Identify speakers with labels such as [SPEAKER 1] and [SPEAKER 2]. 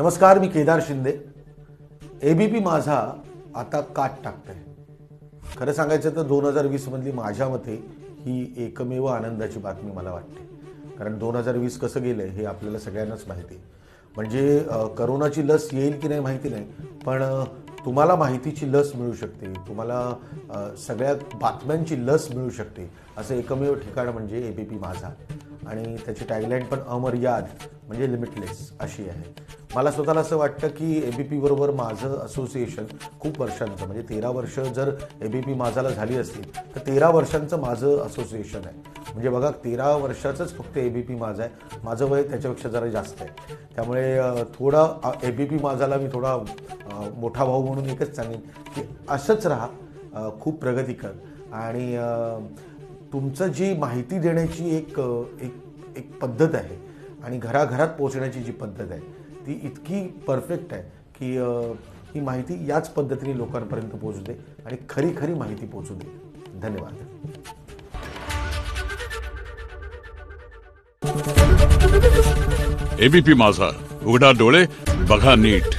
[SPEAKER 1] नमस्कार मी केदार शिंदे. एबीपी माझा आता काट आहे खरं सांगायचं तर दोन हजार वीसमधली माझ्या मते ही एकमेव आनंदाची बातमी मला वाटते. कारण दोन हजार वीस कसं गेलं हे आपल्याला सगळ्यांनाच माहिती आहे. म्हणजे करोनाची लस येईल की नाही माहिती नाही पण तुम्हाला माहितीची लस मिळू शकते. तुम्हाला सगळ्या बातम्यांची लस मिळू शकते. असं एकमेव ठिकाण म्हणजे ए बी पी माझा. आणि त्याची टॅगलाईन पण अमर्याद म्हणजे लिमिटलेस अशी आहे. मला स्वतःला असं वाटतं की ए बी पीबरोबर माझं असोसिएशन खूप वर्षांचं म्हणजे तेरा वर्ष जर ए बी पी माझाला झाली असतील तर तेरा वर्षांचं माझं असोसिएशन आहे. म्हणजे बघा तेरा वर्षाचंच फक्त ए बी पी माझं आहे. माझं वय त्याच्यापेक्षा जरा जास्त आहे. त्यामुळे थोडा ए बी पी माझाला मी थोडा मोठा भाऊ म्हणून एकच सांगेन की असंच राहा खूप प्रगती कर. आणि तुमचं जी माहिती देण्याची एक एक एक पद्धत आहे आणि घराघरात पोहोचण्याची जी पद्धत आहे ती इतकी परफेक्ट आहे की ही माहिती याच पद्धतीने लोकांपर्यंत पोहोचू दे आणि खरी खरी माहिती पोहोचू दे. धन्यवाद.
[SPEAKER 2] एबीपी माझा. उघडा डोळे बघा नीट.